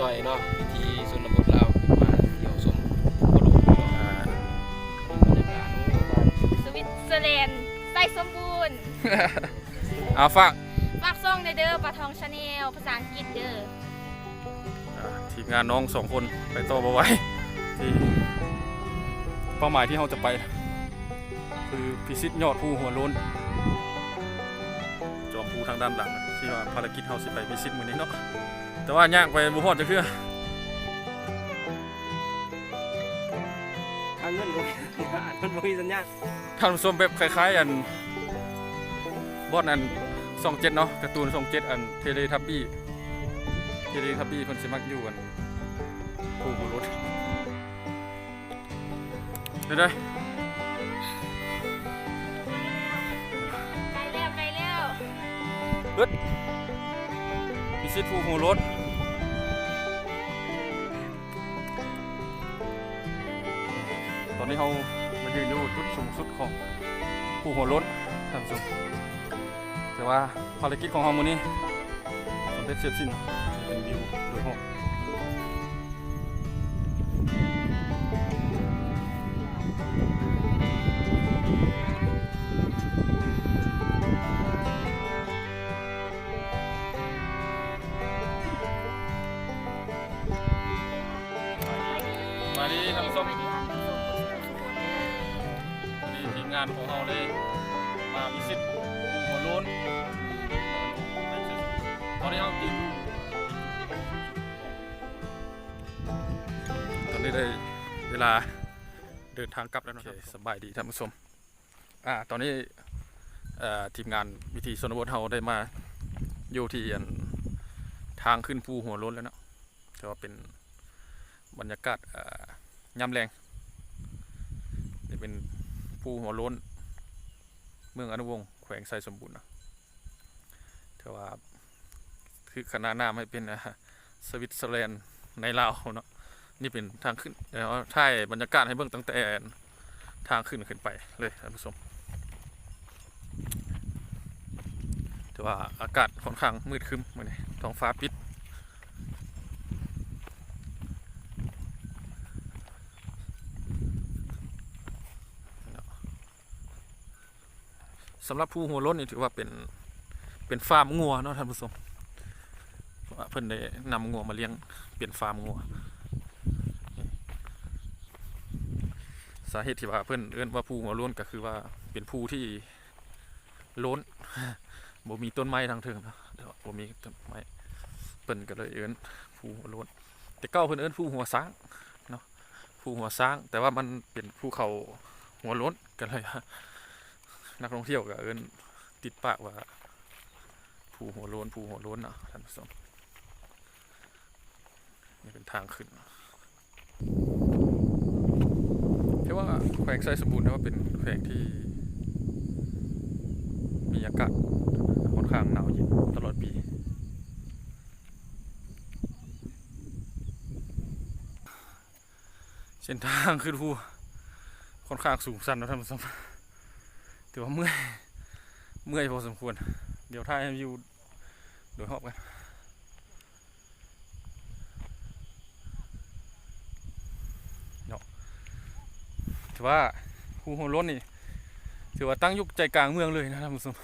ต่อยเนาะ เอาฝากฝากซ่องในเด้อปลาทองชาแนลภาษาอังกฤษเด้ออ่าทีมงานน้องสองคนไปต่อมาไว้ที่เป้าหมายที่เราจะไป คือพิชิตยอดภูหัวโล้น จอมภูทางด้านหลังนะที่ว่าภารกิจเราสิไปพิชิตมื้อนี้เนาะแต่ว่าย่างไปบุพอดจะคือทางเงินบ่มีอ่านมันบ่มีสัญญาณทำส้มแบบคล้ายๆอัน บอดอันสองเจ็ดเนาะการ์ตูนสองเจ็ดอันเทเลทับบี้เทเลทับบี้เพิ่นสิมักอยู่อันภูหัวโล้นเดี๋ยวได้ไกลแล้วไกลแล้วพิชิตภูหัวโล้นตอนนี้เรามายืนอยู่จุดสูงสุดของภูหัวโล้นท่านผู้ชม แต่ว่าภารกิจของเรามื้อนี้สำเร็จเสร็จสิ้นเป็นวิวโดยรอบมาดีท่านผู้ชมสวัสดีท่านผู้ชมทุกคนเด้อนี่ทีมงานของเราเลยมาวิสิต ตอนนี้เราติดตอนนี้ได้เวลาเดินทางกลับแล้วนะครับสบายดีท่านผู้ชมอ่าตอนนี้เอ่อทีมงานวิธีชนบทเราได้มาอยู่ที่อันทางขึ้นภูหัวโล้นแล้วเนาะแต่ว่าเป็นบรรยากาศเอ่อยามแรงนี่เป็นภูหัวโล้น เมืองอนุวงศ์แขวงไซสมบูรณ์นะแต่ว่า คือขนาดหน้าไม่เป็นสวิตเซอร์แลนด์ในลาวเนาะนี่เป็นทางขึ้นเดี๋ยวถ่ายบรรยากาศให้เบิ่งตั้งแต่ทางขึ้นขึ้นไปเลยท่านผู้ชมแต่ว่าอากาศค่อนข้างมืดครึ้มเหมือนท้องฟ้าปิดสำหรับผู้หัวโล้นนี่ถือว่าเป็นเป็นฟาร์มงัวเนาะท่านผู้ชม เพราะว่าเพิ่นได้นำงัวมาเลี้ยงเป็นฟาร์มงัวสาเหตุที่ว่าเพิ่นเอื้นว่าผู้หัวล้นก็คือว่าเป็นผู้ที่ล้นบ่มีต้นไม้ทางเทิงเนาะบ่มีต้นไม้เพิ่นก็เลยเอื้นผู้หัวล้นแต่เก้าเพิ่นเอื้นผู้หัวช้างเนาะผู้หัวช้าง แต่ว่ามันเป็นภูเขาหัวล้นกันเลยนักท่องเที่ยวก็เอินติดปากว่าภูหัวโล้นภูหัวโล้นเนาะท่านผู้ชม นี่เป็นทางขึ้นแต่ว่าแขวงไซสมบูรณ์นะว่าเป็นแขวงที่ มีอากาศค่อนข้างหนาวเย็นตลอดปีเส้นทางขึ้นภูค่อนข้างสูงสันนะท่านผู้ชมถือว่าเมื่อย เมื่อยพอสมควร เดี๋ยวถ่ายให้วิวโดยรอบกันเนาะ ถือว่าภูหัวล้นนี่ถือว่าตั้งยุคใจกลางเมืองเลยนะท่านผู้ชม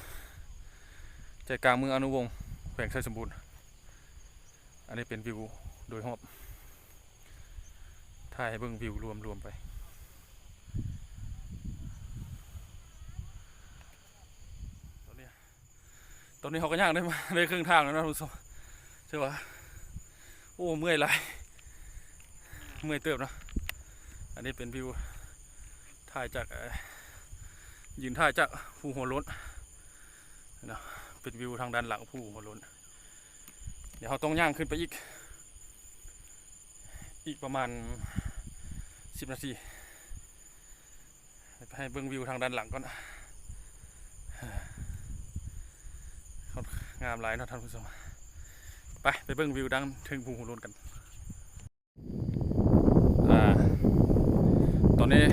ใจกลางเมืองอนุวงศ์แขวงไชยสมบูรณ์ อันนี้เป็นวิวโดยรอบถ่ายเบิ่งวิวรวมๆไป ตอนนี้ตอนนี้เขาก็ย่างได้มาได้ครึ่งทางแล้วนะทุกท่านใช่ปะโอ้เมื่อยไหลเมื่อยเติบนะอันนี้เป็นวิว ถ่ายจากยืนถ่ายจากภูหัวล้นนะเป็นวิวทางด้านหลังภูหัวล้น เดี๋ยวเขาต้องย่างขึ้นไปอีก อีกประมาณสิบนาทีให้เบิ่งวิวทางด้านหลังก่อนงามหลายนะท่านผู้ชมไปไปเบิ่งวิวดังถึงภูหัวโลนกันอ่าตอนนี้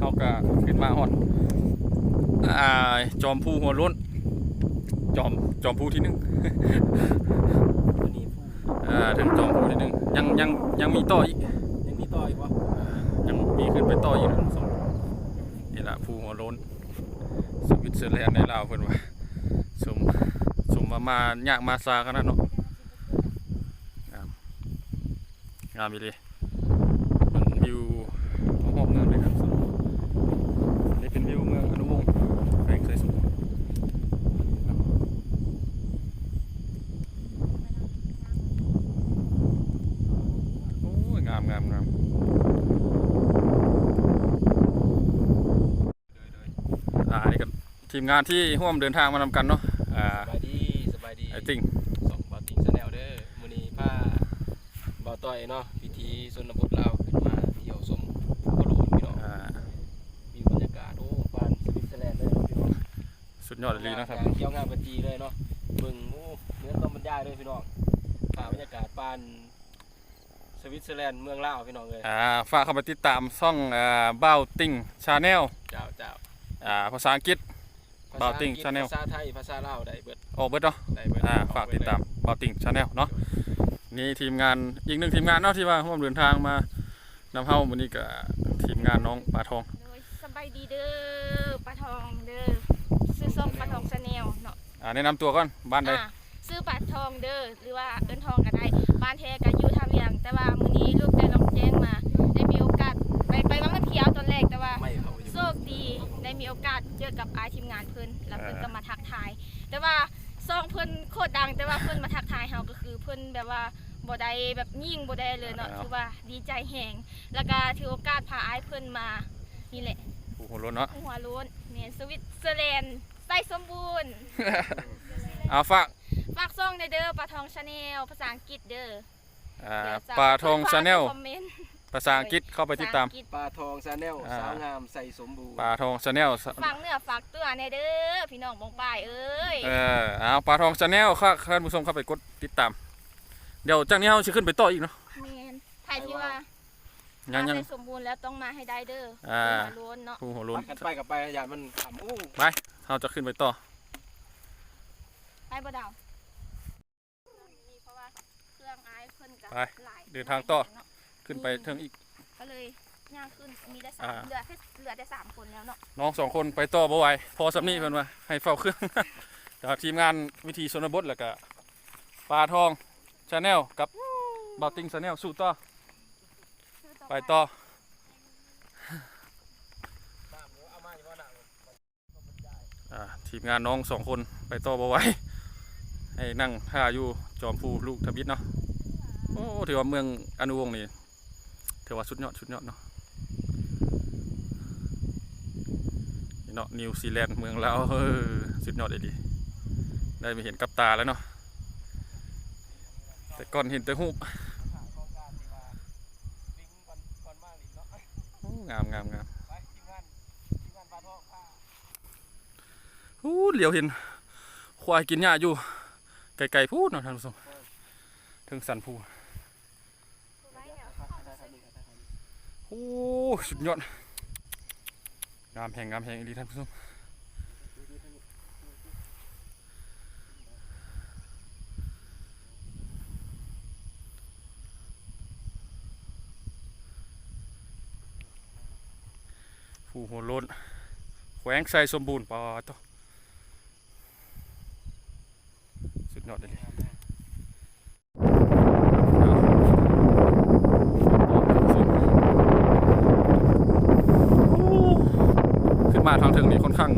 เขาก็ขึ้นมาฮอดอ่าจอมภูหัวโล้น จอมจอมภูที่หนึ่งวันนี้ผู้อ่าถึงจอมภูที่หนึ่งยังยังยังมีต่ออีกยังมีต่ออีกวะยังมีขึ้นไปต่ออีกนะสองนี่ละภูหัวโล้นสวิตเซอร์แลนด์ในลาวเพิ่นว่าสมสมมามายากมาซากันนะเนาะงามงามอีเลยมันวิวรอบๆเมืองเลยครับนี่เป็นวิวเมืองอนุวงศ์แขวงไสสมบูรณ์ครับโอ้ยงามงามงาม อ่านี่ก็ที มงานที่ร่วมเดินทางมานำกันเนาะอ่าสบายดีสบายดีไอติงสองบอติงชาแนลเด้อมื้อนี้พาบ่าวต้อยเนาะพิธีชนบทลาวขึ้นมาเที่ยวชมภูกระโหลกพี่น้องอ่ามีบรรยากาศโอ้ปานสวิตเซอร์แลนด์เลยเนาะพี่น้องสุดยอดเลยนะครับเที่ยวงานบัญจีเลยเนาะเบิ่งโอ้เนื้อต้องบรรยายเลยพี่น้องภาพบรรยากาศปานสวิตเซอร์แลนด์เมืองลาวพี่น้องเลยอ่าฝากเข้าไปติดตามช่องอ่าบ้าติงชาแนลเจ้าเจ้าอ่าภาษาอังกฤษ ภาษา Baltic อังกฤษ Channel ภาษาไทยภาษาลาวได้เบิดออกเบิดเนาะได้เบิดอ่าฝากติดตามบ้าติงชาแนลเนาะนี่ทีมงานอีกหนึ่งทีมงานเนาะที่ว่าร่วมเดินทางมานำเฮาวันนี้กับทีมงานน้องปลาทองโดยสบายดีเด้อปลาทองเด้อซื้อส้มปลาทองชาแนลเนาะอ่าแนะนำตัวก่อนบ้านใดอะซื้อปลาทองเด้อหรือว่าเอิ้นทองก็ได้บ้านแท้ก็อยู่ท่าเวียงแต่ว่ามื้อนี้ลูกได้ลองแจ้งมา อกาสเจอกับอาทีมงานเพิ่นแล้วเพิ่นก็มาทักทาย แต่ว่าซองเพิ่นโคตรดัง แต่ว่าเพิ่นมาทักทายเฮาก็คือเพิ่นแบบว่าบ่ได้แบบยิ่งบ่ได้เลยเนาะถือว่าดีใจแฮงแล้วก็ถือโอกาสพาอ้ายเพิ่นมานี่แหละผู้หัวโล้นเนาะหัวโล้นแม่นสวิตเซอร์แลนด์ใส่สมบูรณ์เอาฝากฝากซ่องในเด้อปลาทองชาแนลภาษาอังกฤษเด้ออ่าเดี๋ยวจะปลาทองฝกชาแนลคอมเมนต์ ภาษาอังกฤษเข้าไปติดตามภษอังกฤษปลาทองชาแนลอ่า สาวงามใส่สมบูรณ์ปลาทองชาแนลฝากเนื้อฝากตัวในเด้อพี่น้องบงปลายเอ้ยเออเอาปลาทองชาแนลค่ะท่านผู้ชมเข้าไปกดติดตาม เดี๋ยวจากนี้เราจะขึ้นไปต่ออีกเนาะแมนไทยที่ว่ายังยัง ถ้าใส่สมบูรณ์แล้วต้องมาให้ได้เด้ออ่าเป็นหัวโล้นเนาะผู้หัวโล้นกันไปกับไปอย่ามันขำอู้เราจะขึ้นไปต่อ ไปบ่ดาวนี่เพราะว่าเครื่องไอายเพิ่นกับไปหลายเดินทางต่อ เนาะ ขึ้นไปเทิงอีก ก็เลยย่างขึ้นมีได้สาอ่ามเหลือแค่เหลือได้สามคนแล้วเนาะน้องสองคนไปต่อบ่ไหวพอสำนีเพิ่นว่าให้เฝ้าเครื่อง จากทีมงานวิธีชนบทแล้วก็ปลาทองชาแนลกับบาติงชาแนลสู้ต่อไปต่อเอามาอยู่ว่าหนักอ่าทีมงานน้องสองคนไปต่อบ่ไหวให้นั่งท่าอยู่จอมภูลูกทบิดเนาะโอ้ถือว่าเมืองอนุวงศ์นี่ ถือว่าสุดยอดสุดยอดเนาะเนาะนิวซีแลนด์เมืองเราวเออสุดยอดเลยดี ได้ไปเห็นกับตาแล้วเนาะแต่ก่อนเห็นแต่หูปของามงามงามงามไปทีมงานทีมงานปลาทองพาอู้เหลียวเห็น ควายกินหญ้าอยู่ไกลๆพูดเนาะท่านผู้ชมถึงสันภู โอ้สุดยอดงามแห่งงามแห่งอีหลีท่านผู้ชมผู้หัวโล้นแขวงใส่สมบูรณ์ปอต่อสุดยอดเลยขึ้นมา ทางเทิงนี่ค่อนข้าง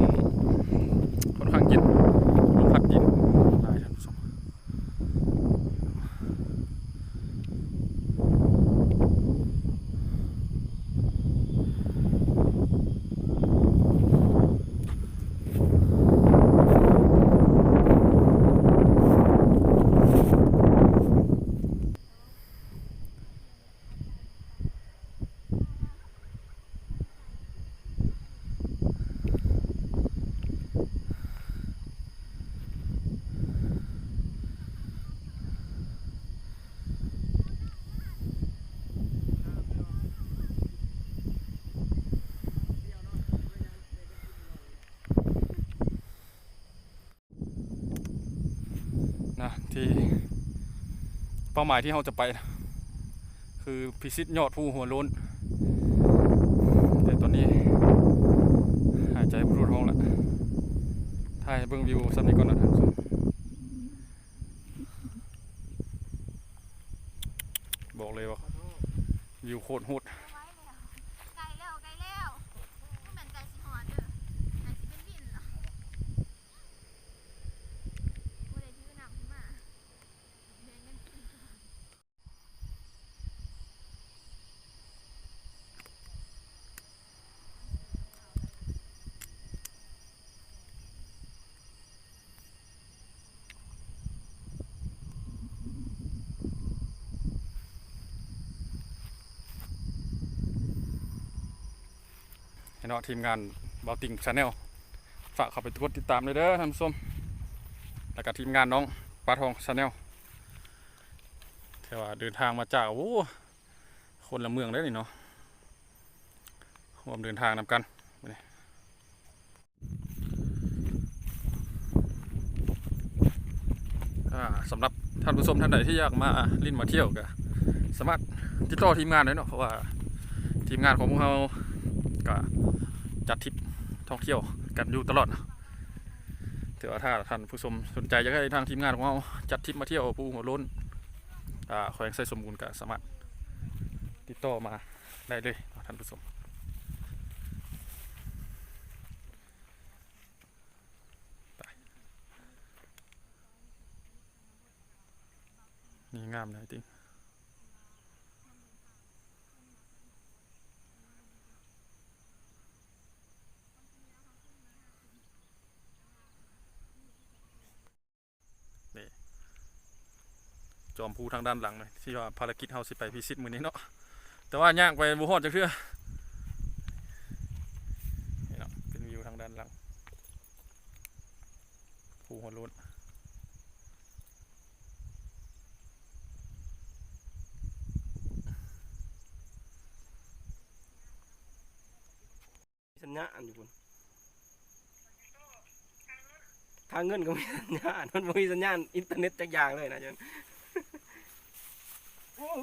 เป้าหมายที่เราจะไป คือพิชิตยอดภูหัวล้น แต่ตอนนี้ หายใจพรุดท้องละถ่ายเบื้องวิวสักนิดก่อนนะครับบอกเลยว่าวิวโคตรโหด ไว้แล้วไกลแล้วไกลแล้วบ่แม่นไกลสิฮอดเด้อไกลสิเป็นวินเหรอบ่ได้ถือน้ำขึ้นมาแบ่งกันกิน ให้ เนาะทีมงานบลติงชาแนลฝากเข้าไปกดติดตามเลยเด้อท่านผู้ชมแล้วก็ทีมงานน้องปลาทองชาแนลแต่ว่าเดินทางมาจากโอ้คนละเมืองได้นี่เนาะร่วมเดินทางนำกันสำหรับท่านผู้ชมท่านใดที่อยากมาลิ้นมาเที่ยวก็สามารถติดต่อทีมงานได้เนาะเพราะว่าทีมงานของพวกเราก็ จัดทริปท่องเที่ยวกันอยู่ตลอดนะถือว่าถ้าท่านผู้ชมสนใจอยากให้ทางทีมงานของเราจัดทริปมาเที่ยวภูหัวล้นแขวงไซสมบูรณ์ก็สามารถติดต่อมาได้เลยท่านผู้ชมนี่งามเลยจริง จอมภูทางด้านหลังเลยที่ว่าภารกิจเฮาสิไปพิชิตมือนี้เนาะแต่ว่าย่างไปบุฮอดจังเทื่อนี่เนาะเป็นวิวทางด้านหลังภูหัวโล้นสัญญาณอยู่คุณทางเงินก็มีสัญญาณมันมีสัญญาณอินเทอร์เน็ตจักอย่างเลยนะจัน ห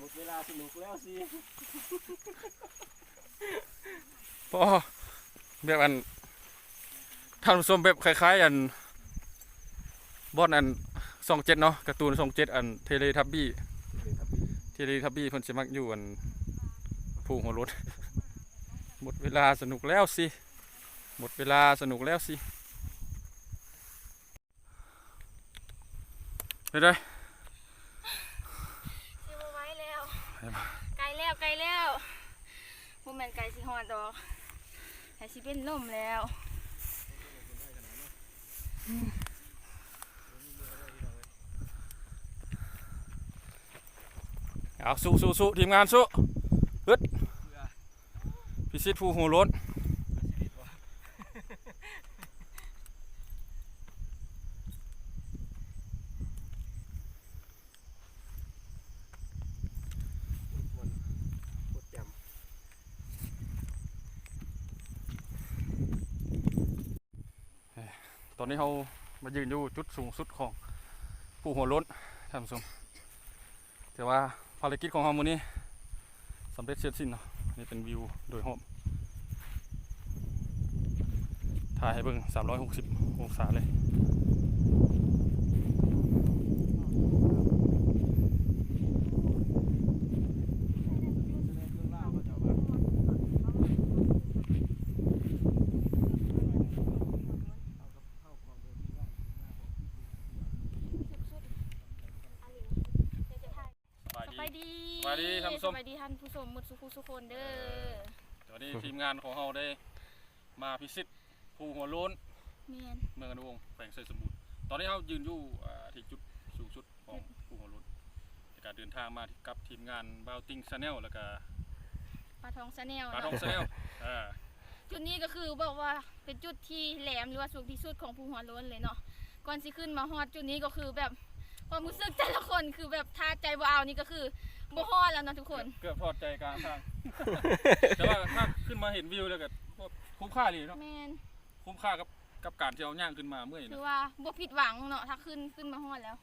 มดเวลาสนุกแล้วสิพอแบบอันท่านผู้ชมแบบคล้ายๆ อันบอดอันสองเจ็ดเนาะการ์ตูนสองเจ็ดอันเทเลทับบี้เทเลทับบี้เพิ่นสิมักอยู่อันภูกหัวโล้นหมดเวลาสนุกแล้วสิ หมดเวลาสนุกแล้วสิ ไปเลยสิบ่ไหว้แล้วไปมาไกลแล้วไกลแล้วบ่แม่นไกลสิฮอดดอกแต่สิเป็นลมแล้วเอาสู้สู้สู้ทีมงานสู้ฮึดพิชิตภูหัวโล้น โคตรจ ต อนนี้เรามายืนอยู่จุดสูงสุดของผู้หัวล้นท่านผู้ชมแต่ว่าภารกิจของเราวันนี้สำเร็จเสร็จสิ้นเนาะนี่เป็นวิวโดยรอบถ่ายให้เบิ่ง360องศาเลย สบายดี สบายดีท่านผู้ชม ส บายดีท่านผู้ชมหมดสุขุสุคนเด้อตอนนี้ทีมงานของเราได้มาพิชิตภูหัวโล้นเมียนเมืองอนุวงศ์แขวงไซสมบูรณ์ตอนนี้เรายืนอยู่อ่าที่จุดสูงสุดของภูหัวโล้นในการเดินทางมากับทีมงานบาวติงชาแนลแล้วก็ปลาทองชาแนลปลาทองชาแนลอ่า จุดนี้ก็คือบอกว่าเป็นจุดที่แหลมหรือว่าสูงที่สุดของภูหัวโล้นเลยเนาะก่อนสิขึ้นมาฮอดจุดนี้ก็คือแบบความรู้สึกแต่ละคนคือแบบท่าใจบ่เอานี่ก็คือ บ่ฮอดแล้วเนาะทุกคน เกือบทอดใจกลางทาง แต่ว่าถ้าขึ้นมาเห็นวิวแล้วก็คุ้มค่าดีเนาะแมนคุ้มค่ากับกับการที่เอาย่างขึ้นมาเมื่อยถืนะอว่าบ่ผิดหวังเนาะถ้าขึ้นขึ้นมาฮอดแล้ว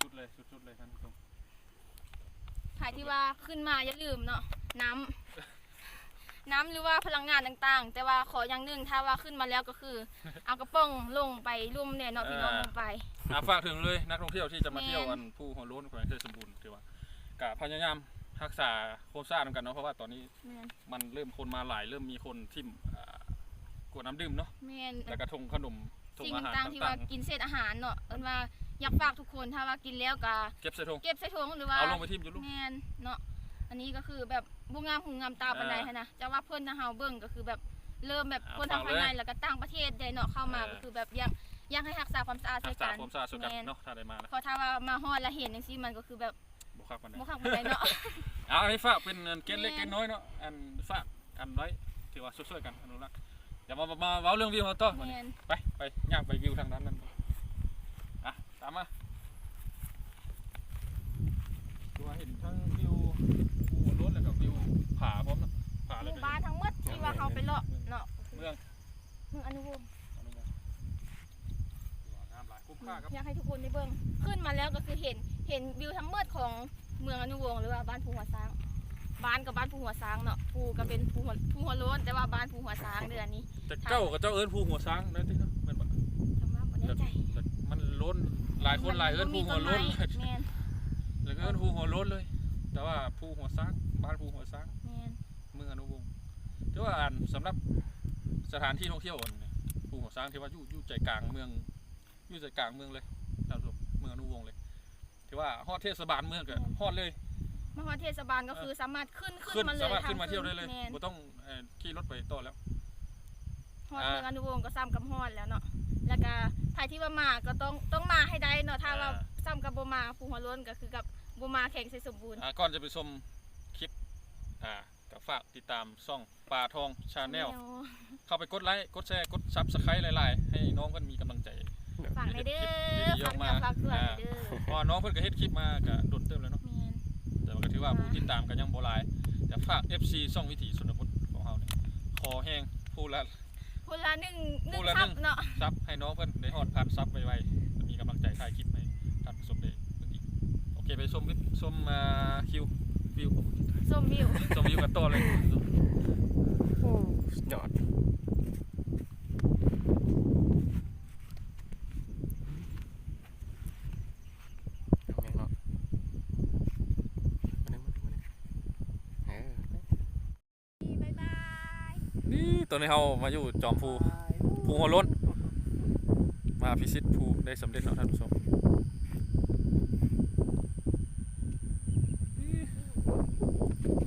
สุดๆเลยสุดๆเลยท่านผู้ชมใครที่ว่าขึ้นมาอย่าลืมเนาะน้ำน้ำหรือว่าพลังงานต่างๆ แต่ว่าขออย่างหนึ่งถ้าว่าขึ้นมาแล้วก็คือ เอากระป๋องลงไปลุ่มเนี่ยเนาะพี่น้องลงไป อะฝากถึงเลยนักท่องเที่ยวที่จะมาเที่ยวแม่นอันผู้หัวโล้นแขวงเทพสมบูรณ์ถือว่า กะพยายามรักษาโครงสร้างกันเนาะเพราะว่าตอนนี้แม่นมันเริ่มคนมาหลายเริ่มมีคนที่อ่ากวดน้ำดื่มเนาะแม่นแล้วก็ทงขนมทงสิ่งอาหารต่างๆที่ต่าว่างกินเศษอาหารเนาะเอิ้นว่าอยากฝากทุกคนถ้าว่ากินแล้วก็ๆเก็บใส่ทงเก็บใส่ถุงหรือว่า เอาลงไปทิ่มอยู่ลูก แม่นเนาะ อันนี้ก็คือแบบบุงามหูงามตาปานใดหั้นนะจะว่าเพิ่นนะเฮาเบิ่งก็คือแบบเริ่มแบบอ่าคนทางฝากภายเลยในแล้วก็ต่างประเทศได้เนาะเข้ามาเออ ก็คือแบบอยากอยากให้รักษาความสะอาดรัใส่กษากันความสะอาดสุกันแม่นเนาะถ้าได้มานะเพราะถ้าว่ามาฮอดแล้วเห็นจังซี่มันก็คือแบบ บุคักมันนะบ่คักบ่ได้เนาะ เอาอันนี้ฝากเป็นเงินเก็ตเล็กแม่เก็นตน้อยเนาะอันฝากกันไว้ถือว่าช่วยๆกันอนุรักษ์เดี๋ยวมามามาเว้าเรื่องวิวเราต่อวันนี้แม่น ไปไปย่างไปวิวทางนั้นนั่นอะตามมาตัวเห็นทั้งวิวภูหัวโล้นแล้วก็วิวผาพร้อมเนาะผาหแล้วมู่ก็บ้านทั้งหมดที่ว่าเฮาไปเลาะเนาะเมือง เมืองอนุวงศ์ อนุโมทนาน้ำหลายคุ้มค่าครับ อยากให้ทุกคนได้เบิ่งขึ้นมาแล้วก็คือเห็นเห็นวิวทั้งหมดของเมืองอนุวงศ์หรือว่าบ้านภูหัวช้าง บ้านกับบ้านภูหัวช้างเนาะภูก็เป็นภูหัวภูหัวโล้นแต่ว่าบ้านภูหัวช้างเดือนนี้แต่เจ้ากับเจ้าเอิญภูหัวช้างนั่นที่เนาะแมันบ่จำว่าบ่แน่ใจแต่มันโล้นหลายคนหลายเอิญภูหัวโล้นแม่นแล้วก็เอิญภูหัวโล้นเลย แต่ว่าภูหัวช้างบ้านภูหัวช้างแม่นเมืองอนุวงศ์ที่ว่าอ่านสำหรับสถานที่ท่องเที่ยวอันนี้ภูหัวช้างที่ว่าอยู่อยู่ใจกลางเมือง อยู่ใจกลางเมืองเลยตามสมเมืองอนุวงศ์เลยที่ว่าฮอดเทศบาลเมืองก็ฮอดเลย มหาเทศบาลก็คือสามารถขึ้นขึ้ขึ้นนมาเลยสามารถทงขึ้นมาเที่ยวได้เลยแม่นไม่ต้องเอ่อขี่รถไปต่อแล้ว ฮอดอ่าเมืองอนุวงศ์ก็ซ้ำกับฮอดแล้วเนาะแล้วก็ใครที่ว่ามาก็ต้องต้องมาให้ได้เนาะถ้าว่าอ่า ซ้ำกับบ่มาภูหัวโล้นก็คือกับบ่มาแข่งเสร็จสมบูรณ์ อ่าก่อนจะไปชมคลิปอ่าก็ฝากติดตามช่องปลาทองชาแนลแนวเข้าไปกดไลค์ กดแชร์ กดซับสไครต์หลาย ๆ ให้น้องเพิ่นมีกำลังใจ ฝากในเด้อปดีๆอฝาอกมาฝากตัวในอยเด้อพราะว่าน้องเพิ่นก็เฮ็ดคลิปมาก็โดนเติมแล้วเนาะแต่ว่าก็ถือว่าผู้ติดตามก็ยังบ่หลาย แต่ฝาก FC ช่องวิถีชนบทของเฮาเนี่ยขอแห้งผู้ละคนละหนึ่งหนึ่ผู้งละซับหนึ่งเนาะซับให้น้องเพิ่นได้ฮอดพันซับไวๆมีกำลังใจถ่ายคลิปให้ท่านผู้ชมได้เบิ่งอีกโอเคไปชมชมอ่าคิววิวส้มวิวชมวิวกันต่อเลยโอ้ยอดเอาแม่งเนาะมานี่มานี่มานี่เออ บ๊ายบาย นี่ ตอนนี้เฮามาอยู่จอมภูภูหัวล้น มาพิชิตภูได้สำเร็จแล้วท่านผู้ชม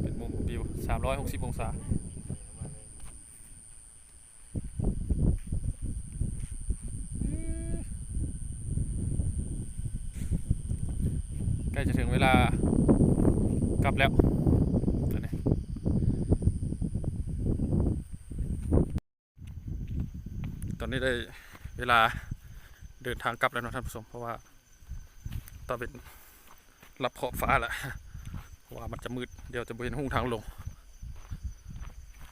เป็นมุมวิว360 องศาใกล้จะถึงเวลากลับแล้วตอนนี้ต อนนี้ได้เวลาเดินทางกลับแล้วนะท่านผู้ชมเพราะว่าตอนเป็นรับขอบฟ้าละว่ามันจะมืดเดี๋ยวจะเห็นหุ่งทางลง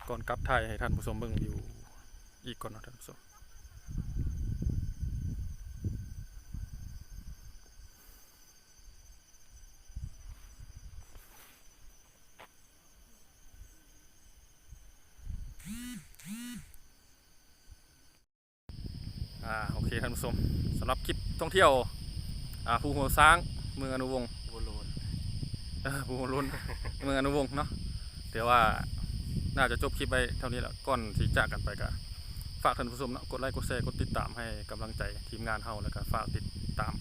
ก่อนกลับไทยให้ท่านผู้ชมเบิ่งอยู่อีกก่อนนะท่านผู้ชม อ่าโอเคท่านผู้ชมสำหรับคลิปท่องเที่ยวอ่าภูหัวช้างเมืองอนุวงศ์โบโลนเออภูหัวโล้นเมืองอนุวงศ์เนาะเดี๋ยวว่าน่าจะจบคลิปไปเท่านี้แหละก่อนที่จากกันไปก็ฝากท่านผู้ชมเนาะกดไลค์กดแชร์กดติดตามให้กำลังใจทีมงานเฮาแล้วก็ฝากติดตาม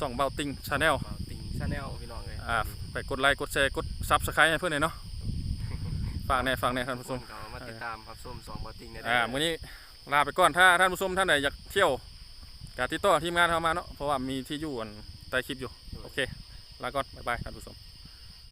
ส่องเบาติงชาแนลเบาติงชาแนลพี่น้องเลยอ่าไปกดไลค์กดแชร์กดซับสไครต์ให้เพื่อนหน่อยเนาะฝากแน่ฝากแน่ท่านผู้ชมเขามาติดตามครับส้มสองเบาติงในอ่ามื้อนี้ ลาไปก่อนถ้าท่านผู้ชมท่านใดอยากเที่ยวกาติดต่อทีมงานเข้ามาเนาะเพราะว่ามีที่อยู่อันใต้คลิปอยู่โอเคลาก่อนบ๊ายบายท่านผู้ชม